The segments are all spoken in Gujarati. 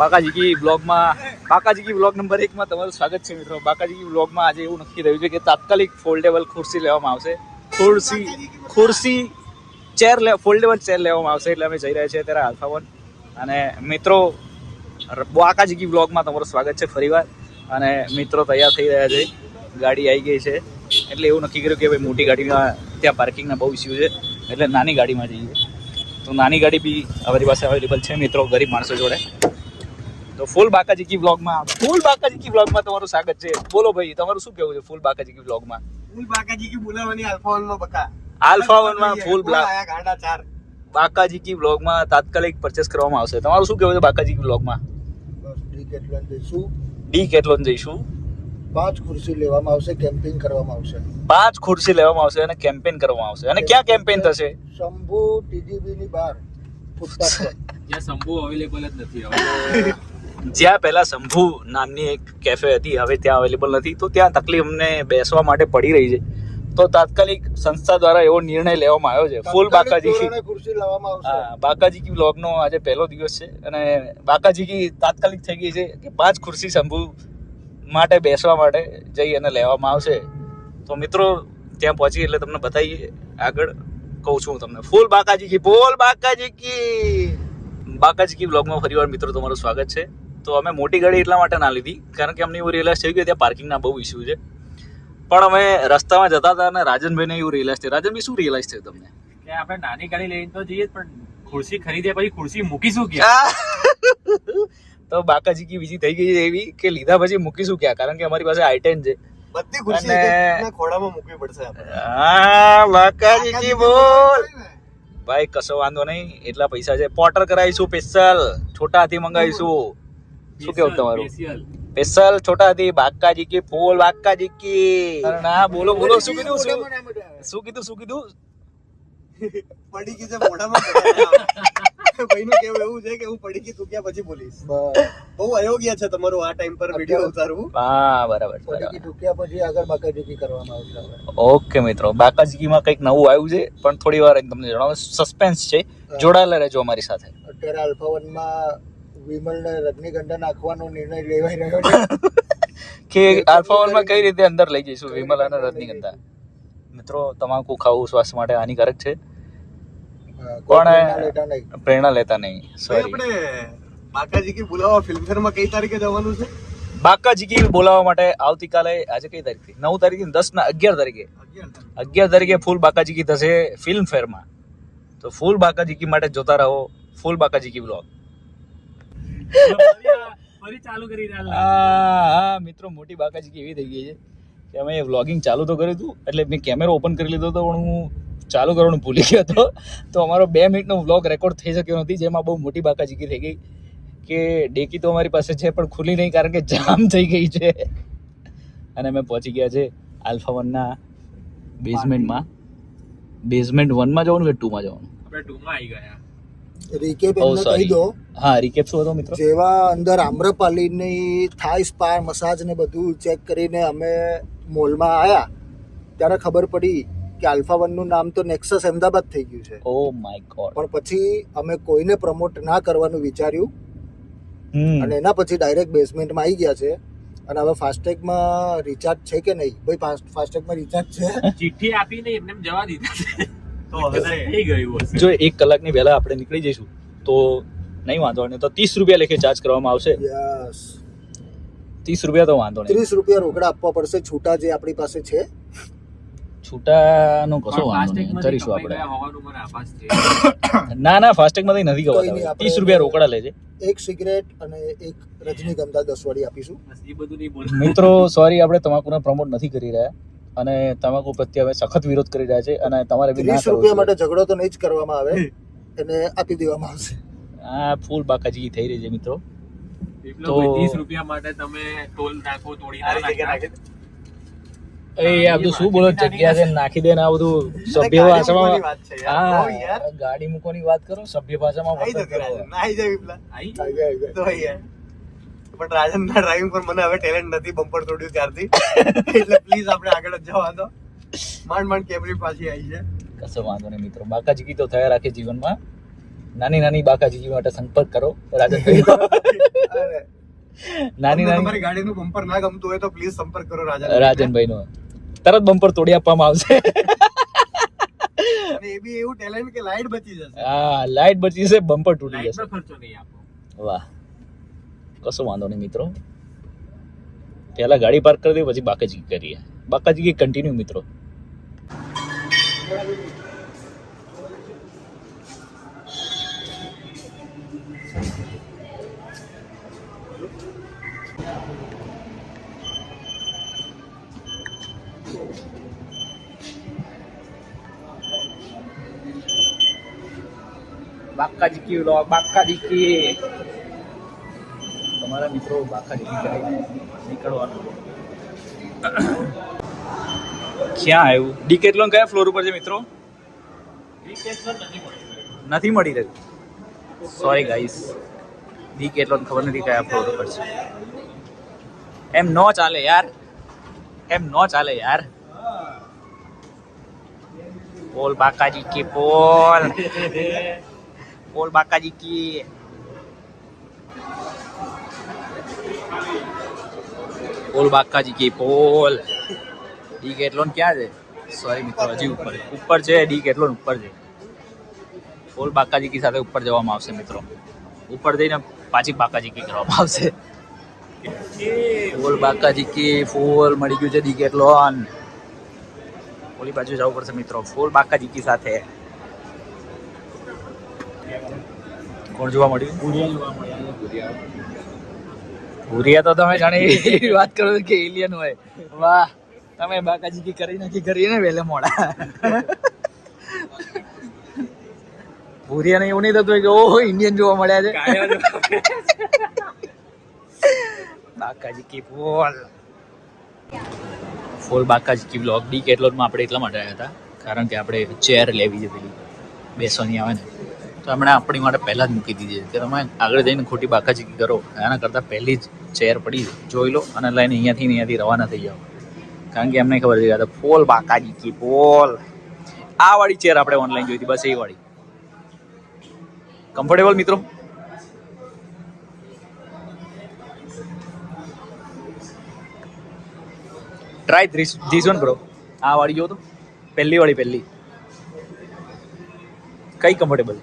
બાકાજી કી બ્લોગમાં બાકાજી બ્લોગ નંબર એકમાં તમારું સ્વાગત છે મિત્રો. બાકાજી કી બ્લોગમાં આજે એવું નક્કી થયું છે કે તાત્કાલિક ફોલ્ડેબલ ખુરશી લેવામાં આવશે. ખુરશી ખુરશી ચેર લે ફોલ્ડેબલ ચેર લેવામાં આવશે એટલે અમે જઈ રહ્યા છીએ ત્યારે આલ્ફા વન અને મિત્રો બાકાજી કી બ્લોગમાં તમારું સ્વાગત છે ફરીવાર. અને મિત્રો તૈયાર થઈ રહ્યા છે. ગાડી આવી ગઈ છે. એટલે એવું નક્કી કર્યું કે ભાઈ મોટી ગાડીમાં ત્યાં પાર્કિંગના બહુ ઇસ્યુ છે. એટલે નાની ગાડીમાં જઈએ. તો નાની ગાડી બી અમારી પાસે અવેલેબલ છે. મિત્રો, ગરીબ માણસો જોડે. તો ફૂલ બાકાજી કી વ્લોગમાં ફૂલ બાકાજી કી વ્લોગમાં તમારું સ્વાગત છે. બોલો ભાઈ તમારું શું કહેવું છે ફૂલ બાકાજી કી વ્લોગમાં ફૂલ બાકાજી કી બોલાવાની આલ્ફા વનમાં બકા. આલ્ફા વનમાં ફૂલ બોલા આયા ગાંડા ચાર. બાકાજી કી વ્લોગમાં તાત્કાલિક પરચેસ કરવામાં આવશે. તમારું શું કહેવું છે બાકાજી કી વ્લોગમાં બસ ડીકેટલોન જઈશું. ડી કેટલોન જઈશું? પાંચ ખુરશી લેવામાં આવશે કેમ્પિંગ કરવામાં આવશે. પાંચ ખુરશી લેવામાં આવશે અને કેમ્પેન કરવામાં આવશે. અને ક્યાં કેમ્પેન થશે? શંભુ ટીજીબી ની બહાર. ફૂટપાથ. પર જ્યાં શંભુ અવેલેબલ જ નથી હવે. જ્યાં પહેલાં શંભુ નામની એક કેફે હતી હવે ત્યાં અવેલેબલ નથી. તો ત્યાં તકલીફ અમને બેસવા માટે પડી રહી છે. તો તાત્કાલિક સંસ્થા દ્વારા એવો નિર્ણય લેવામાં આવ્યો છે. ફૂલ બાકાજી બાકાજી કી બ્લોગનો આજે પહેલો દિવસ છે. અને બાકાજી કી તાત્કાલિક થઈ ગઈ છે કે પાંચ ખુરશી શંભુ માટે બેસવા માટે જઈ અને લેવામાં આવશે. તો મિત્રો ત્યાં પહોંચી એટલે તમને બતાવીએ. આગળ કહું છું તમને. ફૂલ બાકાજી કી બોલ બાકાજી કી! બાકાજી કી બ્લોગમાં ફરીવાર મિત્રો તમારું સ્વાગત છે. તો અમે મોટી ગાડી એટલા માટે ના લીધી કારણ કે અમને એવું રિયલાઇઝ થયું કે ત્યાં પાર્કિંગના બહુ ઇસ્યુ છે. પણ અમે રસ્તામાં જતા હતા અને રાજનભાઈને એવું રિયલાઇઝ થયું. રાજનભાઈ શું રિયલાઇઝ થયું તમને? કે આપણે નાની ગાડી લઈને તો જઈએ પણ ખુરશી ખરીદ્યા પછી ખુરશી મૂકીશું ક્યાં? તો બાકાજી કી બીજી થઈ ગઈ છે એવી કે લીધા પછી મૂકીશું ક્યાં? કારણ કે અમારી પાસે આઈટેન છે. બધી ખુરશી ખોડામાં મૂકવી પડશે હા બાકાજી કી બોલ. ભાઈ કશો વાંધો નહીં. એટલા પૈસા છે. પોટર કરાવીશું સ્પેશિયલ છોટા હાથી મંગાવીશું. શું કેવું તમારું? સ્પેશિયલ. સ્પેશિયલ છોટા હાથી બાકાજી કી ફૂલ બાકાજી કી ના બોલો બોલો શું કીધું શું? શું કીધું શું કીધું? પડી ગઈ છે મોઢામાં ભાઈનું કેવું એવું છે કે હું પડી ગઈ તું ક્યાં પછી બોલીશ? બહુ અયોગ્ય છે તમારું આ ટાઈમ પર વીડિયો ઉતારવું. હા બરાબર ઢૂક્યા પછી આગળ બાકાજીકી કરવામાં આવશે ઓકે મિત્રો બાકાજીકીમાં કંઈક નવું આવ્યું છે પણ થોડી વાર તમને જણાવું. સસ્પેન્સ છે. જોડાયેલા રહેજો અમારી સાથે. અત્યારે આલ્ફા વનમાં વિમલ ને રજનીગંધા નાખવાનો નિર્ણય લેવાઈ રહ્યો છે. કે આલ્ફા વનમાં કઈ રીતે અંદર લઈ જઈશું? વિમલ અને રજનીગંધા? મિત્રો તમાકુ ખાવું સ્વાસ્થ્ય માટે હાનિકારક છે. કોણ પ્રેરણા લેતા નહીં. સોરી આપણે બાકાજી કી બોલાવા ફિલ્મમાં કઈ તારીખે જવાનું છે? બાકાજીકી બોલાવવા માટે આવતીકાલે આજે કઈ તારીખથી નવ તારીખ દસ ના અગિયાર તારીખે. અગિયાર તારીખે. ફૂલ બાકાજી બાકાજીકી થશે ફિલ્મ ફેરમાં તો ફૂલ બાકાજીકી માટે જોતા રહો ફૂલ બાકાજીકી બ્લોગ ફરી ચાલુ કરી હા હા મિત્રો મોટી બાકાજી એવી થઈ ગઈ છે કે અમે વ્લોગિંગ ચાલુ તો કર્યું હતું એટલે મેં કેમેરો ઓપન કરી લીધો હતો પણ હું ચાલુ કરવાનું ભૂલી ગયો હતો. તો અમારો બે મિનિટનો વ્લોગ રેકોર્ડ થઈ શક્યો નથી જેમાં બહુ મોટી બાકાજીકી થઈ ગઈ કે ડેકી તો અમારી પાસે છે પણ ખુલી નહીં કારણ કે જામ થઈ ગઈ છે. અને અમે પહોંચી ગયા છે આલ્ફા વનના બેઝમેન્ટમાં બેઝમેન્ટ વનમાં જવાનું કે ટુમાં જવાનું? આપણે ટુમાં આવી ગયા. રિકેપ એમને. કહી દો. હા રિકેપ શું હતો મિત્રો? જેવા અંદર આમ્રપાલીની થાઈ સ્પા મસાજ ને બધું ચેક કરીને અમે મોલમાં આવ્યા ત્યારે ખબર પડી કે આલ્ફા વનનું નામ તો નેક્સસ અમદાવાદ થઈ ગયું છે. ઓ માય ગોડ પણ પછી અમે કોઈને પ્રમોટ ના કરવાનું વિચાર્યું. અને એના પછી ડાયરેક્ટ બેઝમેન્ટમાં આવી ગયા છે. અને હવે ફાસ્ટેગમાં રિચાર્જ છે કે નહીં? ભાઈ ફાસ્ટ ફાસ્ટેગમાં રિચાર્જ છે? ચિઠ્ઠી આપીને એમને જવા દીધા છે. તો કદાચ થઈ ગયું હશે. જો એક કલાકની પહેલા આપણે નીકળી જઈશું તો નહીં વાંધો નહીં. તો ત્રીસ રૂપિયા લેખે ચાર્જ કરવામાં આવશે. ત્રીસ રૂપિયા તો વાંધો નહીં. ત્રીસ રૂપિયા રોકડા આપવા પડશે. છૂટા જે આપણી પાસે છે. છૂટાનો કશો વાંધો નહીં. કરીશું આપણે. ના ના ફાસ્ટેગમાં નથી આપણે- ત્રીસ રૂપિયા રોકડા લેજે. એક સિગરેટ અને એક રજનીગંધા દસવાળી આપીશું. એ બધું નહીં મિત્રો સોરી આપણે તમાકુના પ્રમોટ નથી કરી રહ્યા. અને તમાકુ પ્રત્યે અમે સખત વિરોધ કરી રહ્યા છે અને તમારે બી ત્રીસ રૂપિયા માટે ઝઘડો તો નહીં જ કરવામાં આવે એને આપી દેવામાં આવશે. આ ફૂલ બાકાજી થઈ રહી છે મિત્રો. તો- ત્રીસ રૂપિયા માટે તમે ટોલ નાખો તોડી. નાખી એ આ બધું શું બોલો જગ્યા છે નાખી દે ને આ બધું સભ્ય ગાડી ભાષામાં મૂકવાની વાત યાર. હા ગાડી મૂકવાની વાત કરો સભ્ય ભાષામાં આઈ કરો રાજન. જાય આવી ગયા, તો યાર. પણ રાજનના ડ્રાઇવિંગ પર મને હવે ટેલેન્ટ નથી બમ્પર તોડ્યું ત્યારથી. એટલે પ્લીઝ આપણે આગળ જ જવા દો. માંડ માંડ કેબરી પાછી આવી છે. કશો વાંધો નહીં મિત્રો. બાકાજી તો થયા રાખે જીવનમાં. નાની નાની બાકાજી માટે સંપર્ક કરો રાજનભાઈ નાની નાની તમારી ગાડીનું બમ્પર ના ગમતું હોય તો પ્લીઝ સંપર્ક કરો રાજન રાજનભાઈ નો તરત બમ્પર તોડી આપવામાં આવશે. અને એ બી એવું ટેલેન્ટ કે લાઈટ બચી જશે. હા લાઈટ બચી જશે બમ્પર તૂટી જશે. ખર્ચો નહીં આપો. વાહ. કશો વાંધો નહીં મિત્રો. પહેલા ગાડી પાર્ક કરી દે પછી બાકાજી કરીએ. બાકાજી કન્ટિન્યુ મિત્રો. બાકાજી કી વ્લોગ બાકાજી કી. તમારા મિત્રો બાકાજી કી કરી નીકળવાનું? ક્યાં આવ્યું? ડી કેટલોન કયા ફ્લોર ઉપર છે મિત્રો? નથી મળી રહ્યું. સોરી ગાઈસ ડી કેટલોન ખબર નથી કયા ફ્લોર ઉપર છે. એમ નો ચાલે યાર. એમ નો ચાલે યાર. બોલ બાકાજી કી બોલ. બોલ બાકાજી કી. બોલ બાકાજી કી પોલ ડી કેટલોન ક્યાં છે? સોરી મિત્રો, હજી ઉપર ઉપર છે, ડી કેટલોન ઉપર છે? પોલ બાકાજી કી સાથે ઉપર જવામાં આવશે મિત્રો. ઉપર જઈને પાછી બાકાજી કી કરવામાં આવશે. ફૂલ બાકાજી કી ફૂલ મળી ગયું છે ડી કેટલોન. ઓલી બાજુ જવું પડશે મિત્રો. ફૂલ બાકાજી કી સાથે. કોણ જોવા મળ્યું. ભૂરિયા તો તમે જાણે વાત કરો કે એલિયન હોય. વાહ તમે બાકાજી કી કરી નાખી કરી ને વેલે મોડા. ભૂરિયાને એવું નહીં થતું કે ઓહો ઇન્ડિયન જોવા મળ્યા છે. બાકાજી કી ફોલ ફોલ બાકાજી કી બ્લોગ ડી કેટલોનમાં આપણે એટલા માટે આવ્યા હતા કારણ કે આપણે ચેર લેવી છે પેલી. બેસવાની આવે ને. તો એમણે આપણી માટે પહેલાં જ મૂકી દીધી છે. કે તમે આગળ જઈને ખોટી બાકાચીકી કરો, એના કરતાં પહેલી જ ચેર પડી જોઈ લો અને લઈને અહીંયાથી અહીંયાથી રવાના થઈ જાઓ. કારણ કે એમને ખબર છે ફોલ બાકાચીકી ફોલ. આ વાળી ચેર આપણે ઓનલાઈન જોઈ હતી, બસ એ વાળી. કમ્ફર્ટેબલ મિત્રો? ટ્રાય ધીસ વન બ્રો આ વાળી જો તો. પહેલી વાળી, પહેલી. કઈ કમ્ફર્ટેબલ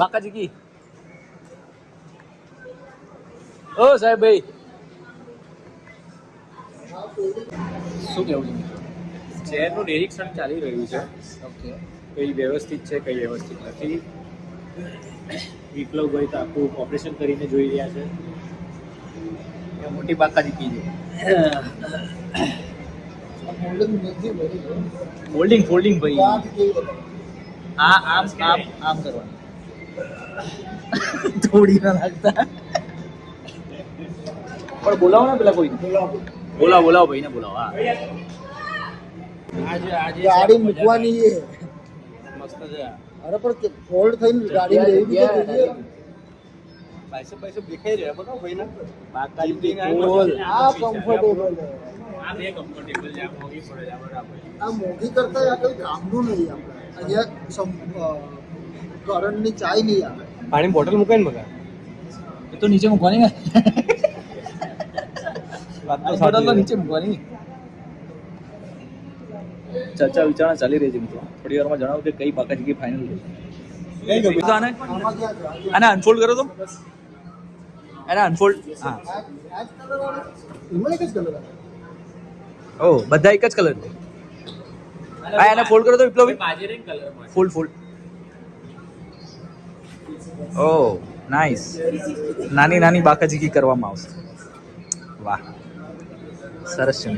બાકાજી કી ઓ સાહેબ ભાઈ. શું કેવું છે શહેરનું નિરીક્ષણ ચાલી રહ્યું છે. ઓકે. કઈ વ્યવસ્થિત છે કઈ વ્યવસ્થિત નથી. વિપ્લવભાઈ તો આખું ઓપરેશન કરીને જોઈ રહ્યા છે. મોટી બાકાજી કી છે ફોલ્ડિંગ ફોલ્ડિંગ ભાઈ. આ આમ આમ આમ કરવાનું. થોડી ના લાગતા. પણ બોલાવો ને પેલા કોઈ બોલાવો બોલાવો ભાઈને બોલાવો હા. આજે આજે ગાડી મૂકવાની છે. મસ્ત છે અરે પણ ફોલ્ડ થઈને ગાડી લેવી જોઈએ. બાયસેપ બાયસેપ દેખાઈ રહ્યા બતાવો ભાઈને. બાકાજી કી બોલ આ કમ્ફર્ટેબલ આ બે કમ્ફર્ટેબલ છે આ મોંઘી પડે છે આ બરાબર કરતા આ કોઈ કામનું નહીં આપણે. અહીંયા કરંટની ચાય નહીં આવે. પાણી બોટલ મૂકાય ને મગા એ તો નીચે મૂકવાની ને. બોટલ તો નીચે મૂકવાની. ચર્ચા વિચારણા ચાલી રહી છે મિત્રો. થોડી વારમાં જણાવું કે કઈ પાકા જગ્યાએ ફાઇનલ આને છે? આને અનફોલ્ડ કરો તો. એને અનફોલ્ડ હા. ઓ બધા એક જ કલર હા એને ફોલ્ડ કરો તો વિપ્લવી ફૂલ ફૂલ ઓ નાઈસ નાની નાની બાકાજીકી કરવામાં આવશે. વાહ. સરસ છે?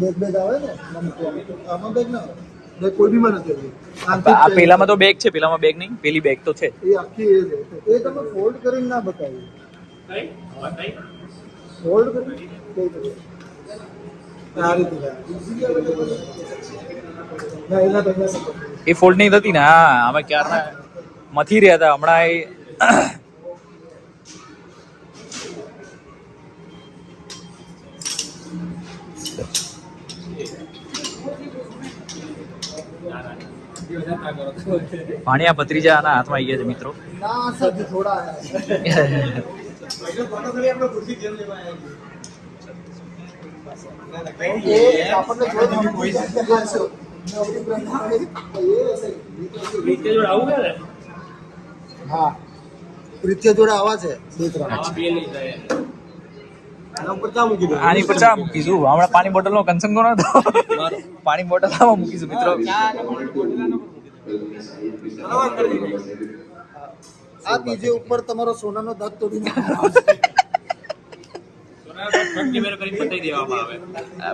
બેગ બેગ આવે ને આમાં બેગ ના આવે ને કોઈ બીમાં નથી હતી આ પેલામાં તો બેગ છે પેલામાં બેગ નહીં પેલી બેગ તો છે. એ આખી એ છે. એ તમે ફોલ્ડ કરીને ના બતાવ્યું ફોલ્ડ કરીને કઈ? રીતે? આ રીતે ના એ ફોલ્ડ નહીં થતી ને હા અમે ક્યારના મથી રહ્યા હતા. હમણાં એ ભાણિયા ભત્રીજાના હાથમાં આવી ગયા છે મિત્રો. હા પ્રિત્ય જોડે આવા છે બે ત્રણ. આના ઉપર ચા મૂકી દો. આની પર ચા મૂકીશું. હમણાં પાણી બોટલ નો કન્સંગ પાણી બોટલ મૂકીશું મિત્રો. આ બીજે ઉપર તમારો સોનાનો દાગ તોડી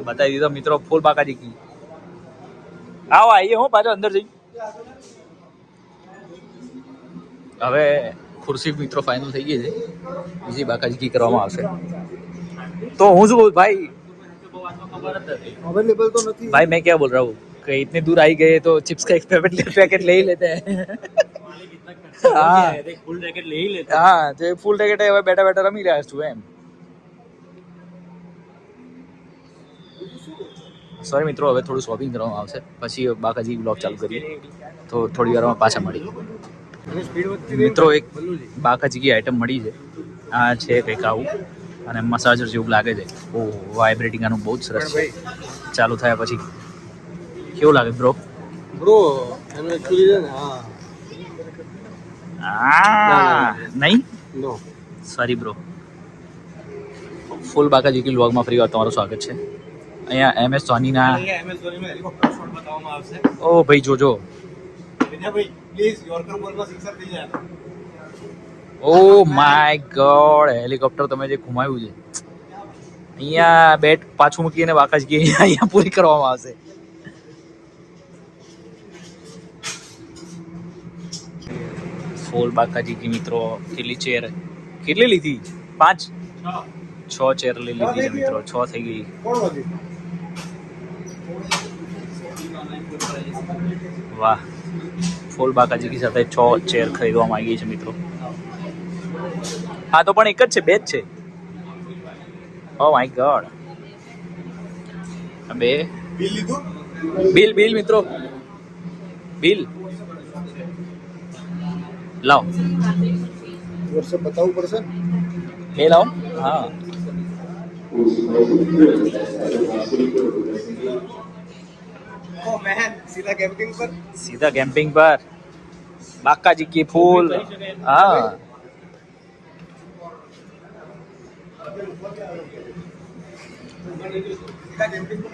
બતાવી દીધો મિત્રો ફૂલ બાકાજી કી આવો આવીએ હું પાછો અંદર જઈ. હવે ખુરશી મિત્રો ફાઇનલ થઈ ગઈ છે. બીજી બાકાજી કરવામાં આવશે. તો હું શું ભાઈ અવેલેબલ તો નથી. ભાઈ મેં ક્યાં બોલ રહા? હું कि इतने दूर आई गए तो चिप्स का एक पैकेट पैकेट ले ही लेते हैं हाँ ફૂલ રેકેટ લઈ લેતા હા તો ફૂલ ટિકિટ હવે બેઠા બેઠા રમી રહ્યા છું એમ સોરી મિત્રો હવે થોડું શોપિંગ કરવામાં આવશે પછી બાકાજી બ્લોગ ચાલુ કરીએ તો થોડી વારમાં પાછા મળી અને સ્પીડ વધતી રહી મિત્રો એક બાકાજી કી આઈટમ મળી છે આ છે કંઈક આવું અને મસાજર જેવું લાગે છે ઓ વાઇબ્રેટિંગ આનું બહુ જ સરસ છે ચાલુ થયા પછી કેવું લાગે બ્રો બ્રો એનો એક્ચ્યુઅલી છે ને હા. નહીં? નો સોરી બ્રો ફૂલ બાકા જીકી વ્લોગમાં ફરી વાર તમારું સ્વાગત છે. અહીંયા એમ એસ ધોનીના એમએસ ધોનીનો હેલિકોપ્ટર શોટ બતાવવામાં આવશે. ઓ ભાઈ જોજો. વિજયભાઈ પ્લીઝ યોર્કર બોલમાં સિક્સર થઈ જાય. ઓ માય ગોડ હેલિકોપ્ટર તમે જે ઘુમાવ્યું છે. અહીંયા બેટ પાછું મૂકીને બાકાજી અહીંયા પૂરી કરવામાં આવશે. ફૂલ બાકાજી કી મિત્રો કેટલી ચેર કેટલી લીધી? પાંચ? છ ચેર લઈ લીધી મિત્રો છ થઈ ગઈ. વાહ. ફૂલ બાકાજી સાથે છ ચેર ખરીદવામાં માંગીએ છે મિત્રો. હા તો પણ એક જ છે બે જ છે. ઓ માય ગોડ બે. બિલ બિલ બિલ મિત્રો. બિલ. લાવ વર્ષે બતાવવું પડશે ને બે લાવ હા ઓ મેન સીધા કેમ્પિંગ પર सीधा कैंपिंग पर बाकाजी की फूल हाँ સીધા કેમ્પિંગ પર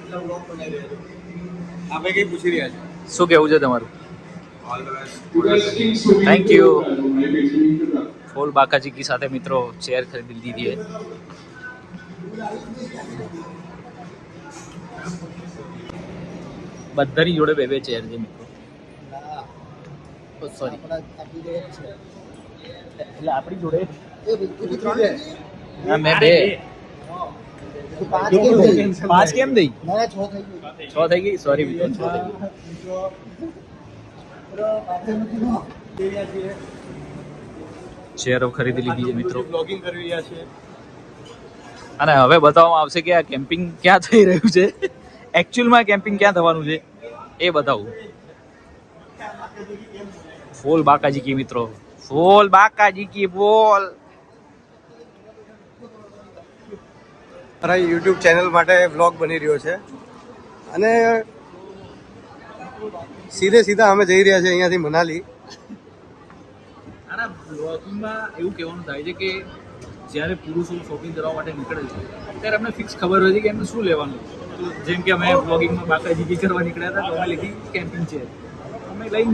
એટલા વ્લોગ બનાવી રહ્યા છે આપણે કઈ પૂછી રહ્યા છે શું કેવું છે તમારું all the best thank you ફૂલ બાકાજી કી સાથે મિત્રો ચેર ખરીદી લીધી છે બધાની જોડે બે બે ચેર છે મિત્રો. સોરી જોડે એટલે આપણી જોડે? ના મેં બે. પાંચ કેમ થઈ? છ થઈ ગઈ? સોરી મિત્રો છ થઈ ગઈ. ચેરો ખરીદી લીધી છે મિત્રો. બ્લોગિંગ કરી રહ્યા છે. અને હવે બતાવવામાં આવશે કે આ કેમ્પિંગ ક્યાં થઈ રહ્યું છે? એકચ્યુઅલમાં કેમ્પિંગ ક્યાં થવાનું છે? એ બતાવું. ફૂલ બાકાજી કી મિત્રો. ફૂલ બાકાજી કી બોલ. મારા યુટ્યુબ ચેનલ માટે વ્લોગ બની રહ્યો છે. અને સીધે સીધા અમે જઈ રહ્યા છે અહીંયાથી મનાલી. આના બ્લોગિંગમાં એવું કહેવાનું થાય છે કે જ્યારે પુરુષો શોપિંગ કરવા માટે નીકળે છે, ત્યારે અમને ફિક્સ ખબર હોય છે કે એમને શું લેવાનું જેમ કે અમે બ્લોગિંગમાં બાકાજી કી કરવા નીકળ્યા હતા, તો અમે લીધી કેમ્પિંગ છે અમે લઈ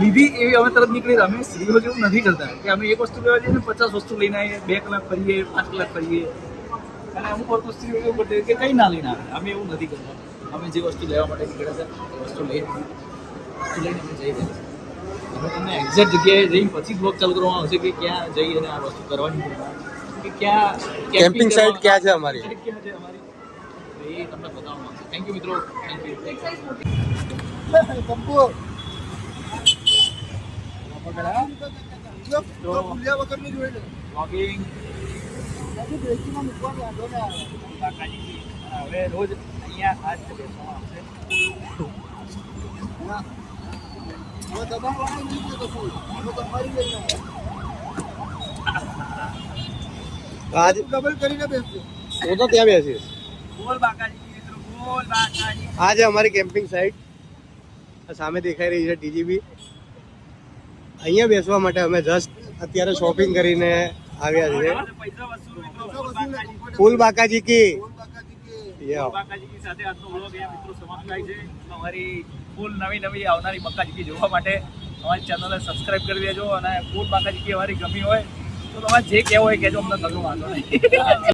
લીધી એવી અમે તરત નીકળી અમે સ્ત્રીઓ જેવું નથી કરતા. કે અમે એક વસ્તુ લેવા જઈએ પચાસ વસ્તુ લઈને આવીએ, બે કલાક ફરીએ, પાંચ કલાક ફરીએ. અને અમુક વાર તો સ્ત્રીઓ એવું કરતી કે કંઈ ના લઈને આવે. અમે એવું નથી કરતા. અમે જે વસ્તુ લેવા માટે નીકળ્યા છે એ વસ્તુ લઈ વસ્તુ લઈને અમે જઈ રહ્યા છીએ અમે તમને એક્ઝેક્ટ જગ્યાએ જઈને પછી બ્લોગ ચાલુ કરવામાં આવશે કે ક્યાં જઈ અને આ વસ્તુ કરવાની છે. કે ક્યાં Camping site ક્યાં છે અમારી? ક્યાં છે અમારી તો એ તમને બતાવવામાં આવશે થેન્ક યુ મિત્રો થેન્ક યુ થેન્ક યુ કંપો તો ભૂલ્યા વગરની જોઈ લે બ્લોગિંગ બાકી ડ્રેસિંગમાં મૂકવાની વાંધો ના આવે કાકાજી હવે રોજ અહીંયા આ જ બેસવામાં આવશે આજ ડબલ કરીને બેસજો. હું તો ત્યાં બેસીશ. આ છે અમારી કેમ્પિંગ સાઇટ સામે દેખાઈ રહી છે ટીજીબી અહીંયા બેસવા માટે અમે જસ્ટ અત્યારે શોપિંગ કરીને આવ્યા છીએ. ફૂલ બાકાજી કી. બોલ બાકાજી કે. યા. બાકાજી સાથે આજનો વ્લોગ અહીંયા મિત્રો સમાપ્ત થાય છે. અમારી ફૂલ નવી નવી આવનારી બક્કાજી જોવા માટે અમારી ચેનલને સબસ્ક્રાઇબ કરી દેજો અને ફૂલ બાકાજી અમારી ગમી હોય તો તમારે જે કહેવું હોય કહેજો, અમને કશું વાંધો નહીં.